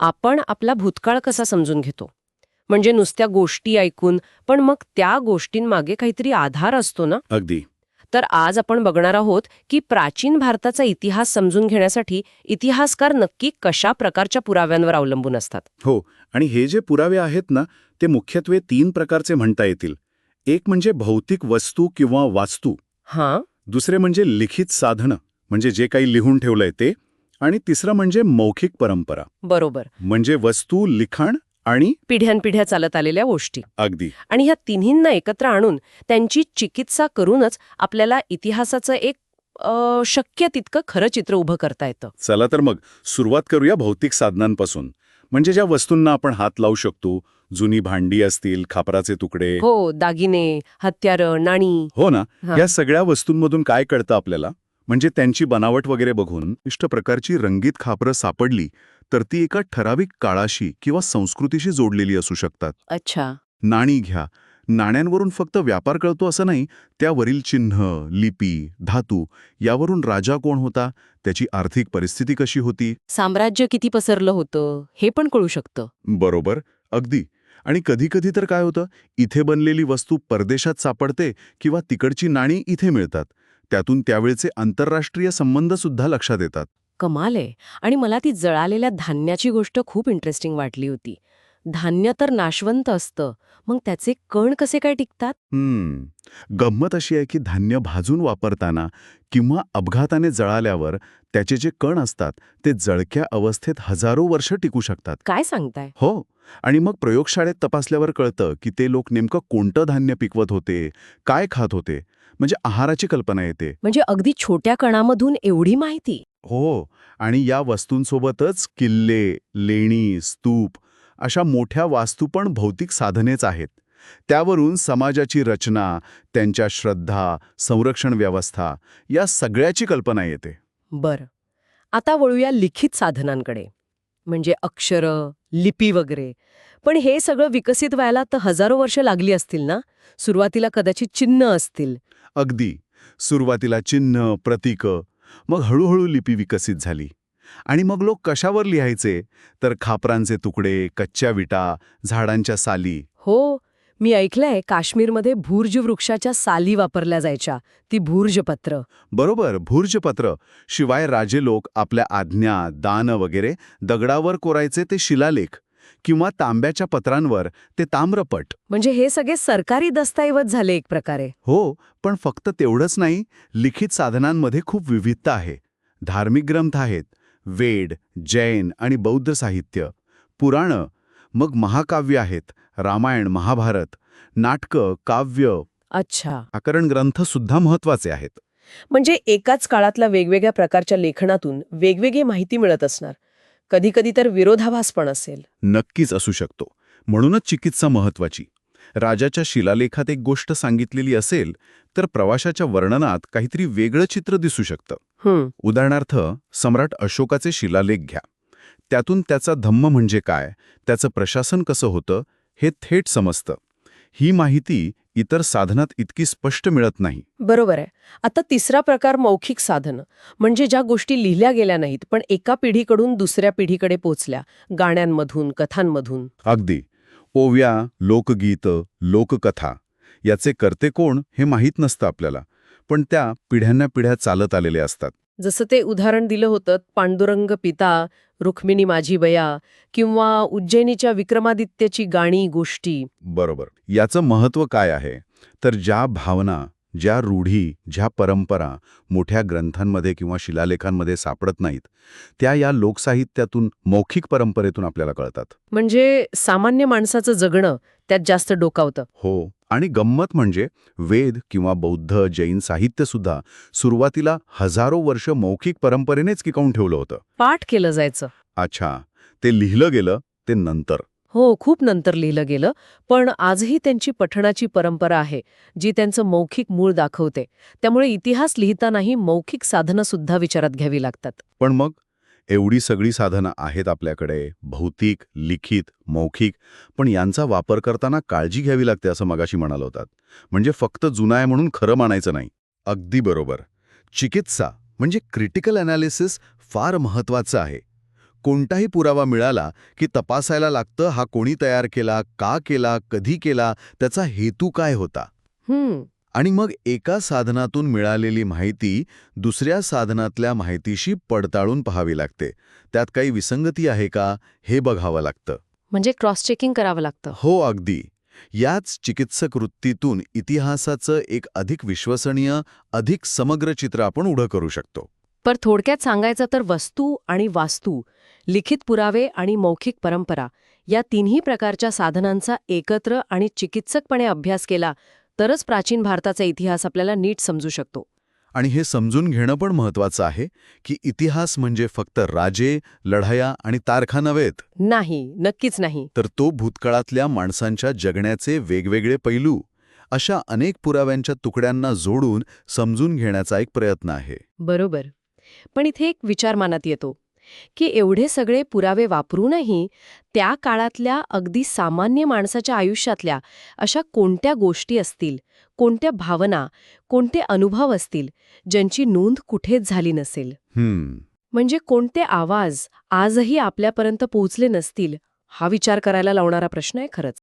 आपण आपला भूतकाळ कसा समजून घेतो? म्हणजे नुसत्या गोष्टी ऐकून पण मग त्या गोष्टींमागे काहीतरी आधार असतो ना? अगदी. तर आज आपण बघणार आहोत की प्राचीन भारताचा इतिहास समजून घेण्यासाठी इतिहासकार नक्की कशा प्रकारच्या पुराव्यांवर अवलंबून असतात? हो आणि हे जे पुरावे आहेत ना ते मुख्यत्वे तीन प्रकारचे म्हणता येतील. एक म्हणजे भौतिक वस्तू किंवा वास्तू. हां. दुसरे म्हणजे लिखित साधनं म्हणजे जे काही लिहून ठेवलंय ते. आणि तिसरं म्हणजे मौखिक परंपरा. बरोबर. म्हणजे वस्तू लिखाण आणि पिढ्यानपिढ्या चालत आलेल्या गोष्टी. अगदी. आणि ह्या तिन्हींना एकत्र आणून त्यांची चिकित्सा करूनच आपल्याला इतिहासाचं एक अ, शक्य तितकं खरं चित्र उभं करता येतं. चला तर मग सुरुवात करूया भौतिक साधनांपासून. म्हणजे ज्या वस्तूंना आपण हात लावू शकतो जुनी भांडी असतील खापराचे तुकडे. हो दागिने हत्यारं नाणी. हो ना. हा. या सगळ्या वस्तूंमधून काय कळतं आपल्याला? म्हणजे त्यांची बनावट वगैरे बघून इष्ट प्रकारची रंगीत खापरं सापडली तर ती एका ठराविक काळाशी किंवा संस्कृतीशी जोडलेली असू शकतात. अच्छा. नाणी घ्या. नाण्यांवरून फक्त व्यापार कळतो असं नाही त्यावरील चिन्ह लिपी धातू यावरून राजा कोण होता त्याची आर्थिक परिस्थिती कशी होती? साम्राज्य किती पसरलं होतं हे पण कळू शकतं. बरोबर अगदी. आणि कधीकधी तर काय होतं इथे बनलेली वस्तू परदेशात सापडते किंवा तिकडची नाणी इथे मिळतात. त्यातून त्यावेळचे आंतरराष्ट्रीय संबंध सुद्धा लक्षात येतात. कमाल आहे. आणि मला ती जळालेल्या धान्याची गोष्ट खूप इंटरेस्टिंग वाटली होती. धान्य तर नाशवंत असतं. मग त्याचे कण कसे काय टिकतात? हम्म. गंमत अशी आहे की धान्य भाजून वापरताना किंवा अपघाताने जळाल्यावर त्याचे जे कण असतात ते जळक्या अवस्थेत हजारो वर्ष टिकू शकतात. काय सांगताय? हो. आणि मग प्रयोगशाळेत तपासल्यावर कळतं की ते लोक नेमकं कोणतं धान्य पिकवत होते काय खात होते म्हणजे आहाराची कल्पना येते. म्हणजे अगदी छोट्या कणामधून एवढी माहिती. हो आणि या वस्तूंसोबतच किल्ले लेणी स्तूप अशा मोठ्या वास्तू पण भौतिक साधनेच आहेत. त्यावरून समाजाची रचना त्यांच्या श्रद्धा संरक्षण व्यवस्था या सगळ्याची कल्पना येते. बरं. आता वळूया लिखित साधनांकडे. म्हणजे अक्षरं लिपी वगैरे. पण हे सगळं विकसित व्हायला तर हजारो वर्ष लागली असतील ना? सुरुवातीला कदाचित चिन्ह असतील. अगदी. सुरुवातीला चिन्ह प्रतीकं मग हळूहळू लिपी विकसित झाली. आणि मग लोक कशावर लिहायचे? तर खापरांचे तुकडे कच्च्या विटा झाडांच्या साली. हो मी ऐकलंय काश्मीरमध्ये भूर्ज वृक्षाच्या साली वापरल्या जायच्या. ती भूर्जपत्र. बरोबर भूर्जपत्र. शिवाय राजे लोक आपल्या आज्ञा दान वगैरे दगडावर कोरायचे ते शिलालेख किंवा तांब्याच्या पत्रांवर ते ताम्रपट. म्हणजे हे सगळे सरकारी दस्तऐवज झाले एक प्रकारे. हो पण फक्त तेवढंच नाही लिखित साधनांमध्ये खूप विविधता आहे. धार्मिक ग्रंथ आहेत वेद जैन आणि बौद्ध साहित्य पुराणं मग महाकाव्य आहेत. रामायण महाभारत नाटकं काव्य अच्छा. व्याकरण ग्रंथ सुद्धा महत्त्वाचे आहेत. म्हणजे एकाच काळातल्या वेगवेगळ्या प्रकारच्या लेखनातून वेगवेगळी माहिती मिळत असणार. कधी कधी तर विरोधाभास पण असेल. नक्कीच असू शकतो. म्हणूनच चिकित्सा महत्वाची राजाच्या शिलालेखात एक गोष्ट सांगितलेली असेल तर प्रवाशाच्या वर्णनात काहीतरी वेगळं चित्र दिसू शकतं. उदाहरणार्थ सम्राट अशोकाचे शिलालेख घ्या. त्यातून त्याचा धम्म म्हणजे काय? त्याचं प्रशासन कसं होतं? हे थेट समजतं. ही माहिती इतर साधनात इतकी स्पष्ट मिळत नाही. बरोबर आहे. आता तिसरा प्रकार मौखिक साधनं. म्हणजे ज्या गोष्टी लिहिल्या गेल्या नाहीत पण एका पिढीकडून दुसऱ्या पिढीकडे पोचल्या. गाण्यांमधून कथांमधून. अगदी. ओव्या लोकगीत लोककथा. याचे करते कोण हे माहीत नसतं आपल्याला. पण त्या पिढ्यांना पिढ्या चालत आलेल्या असतात. जसं ते उदाहरण दिलं होतं पांडुरंग पिता रुक्मिणी माझी बया किंवा उज्जैनीच्या विक्रमादित्यची गाणी गोष्टी. बरोबर. याचं महत्त्व काय आहे? तर ज्या भावना ज्या रूढी ज्या परंपरा मोठ्या ग्रंथांमध्ये किंवा शिलालेखांमध्ये सापडत नाहीत त्या या लोकसाहित्यातून मौखिक परंपरेतून आपल्याला कळतात. म्हणजे सामान्य माणसाचं जगणं त्यात जास्त डोकावतं. हो. आणि गंमत म्हणजे वेद किंवा बौद्ध जैन साहित्यसुद्धा सुरुवातीला हजारो वर्ष मौखिक परंपरेनेच टिकवून ठेवलं होतं. पाठ केलं जायचं. अच्छा. ते लिहिलं गेलं ते नंतर. हो खूप नंतर लिहिलं गेलं पण आजही त्यांची पठणाची परंपरा आहे जी त्यांचं मौखिक मूळ दाखवते. त्यामुळे इतिहास लिहितानाही मौखिक साधनं सुद्धा विचारात घ्यावी लागतात. पण मग एवढी सगळी साधनं आहेत आपल्याकडे भौतिक लिखित मौखिक पण यांचा वापर करताना काळजी घ्यावी लागते असं मगाशी म्हणाल होतात. म्हणजे फक्त जुना आहे म्हणून खरं मानायचं नाही. अगदी बरोबर. चिकित्सा म्हणजे क्रिटिकल अनालिसिस फार महत्वाचं आहे. कोणताही पुरावा मिळाला की तपासायला लागतं हा कोणी तयार केला का केला कधी केला त्याचा हेतू काय होता? हम्म. आणि मग एका साधनातून मिळालेली माहिती दुसऱ्या साधनातल्या माहितीशी पडताळून पाहावी लागते. त्यात काही विसंगती आहे का हे बघावं लागतं. म्हणजे क्रॉस चेकिंग करावं लागतं. हो अगदी. याच चिकित्सक वृत्तीतून इतिहासाचं एक अधिक विश्वसनीय अधिक समग्र चित्र आपण उभं करू शकतो. पर थोडक्यात सांगायचं तर वस्तू आणि वास्तू लिखित पुरावे आणि मौखिक परंपरा या तिन्ही प्रकारच्या साधनांचा एकत्र आणि चिकित्सकपणे अभ्यास केला तरच प्राचीन भारताचा इतिहास आपल्याला नीट समजू शकतो. आणि हे समजून घेणं पण महत्वाचं आहे की इतिहास म्हणजे फक्त राजे लढाया आणि तारखा नव्हेत. नाही नक्कीच नाही. तर तो भूतकाळातल्या माणसांच्या जगण्याचे वेगवेगळे पैलू अशा अनेक पुराव्यांच्या तुकड्यांना जोडून समजून घेण्याचा एक प्रयत्न आहे. बरोबर. पण इथे एक विचार मनात येतो. की एवढे सगळे पुरावे वापरूनही त्या काळातल्या अगदी सामान्य माणसाच्या आयुष्यातल्या अशा कोणत्या गोष्टी असतील कोणत्या भावना कोणते अनुभव असतील ज्यांची नोंद कुठेच झाली नसेल? म्हणजे कोणते आवाज आजही आपल्यापर्यंत पोहोचले नसतील हा विचार करायला लावणारा प्रश्न आहे खरंच.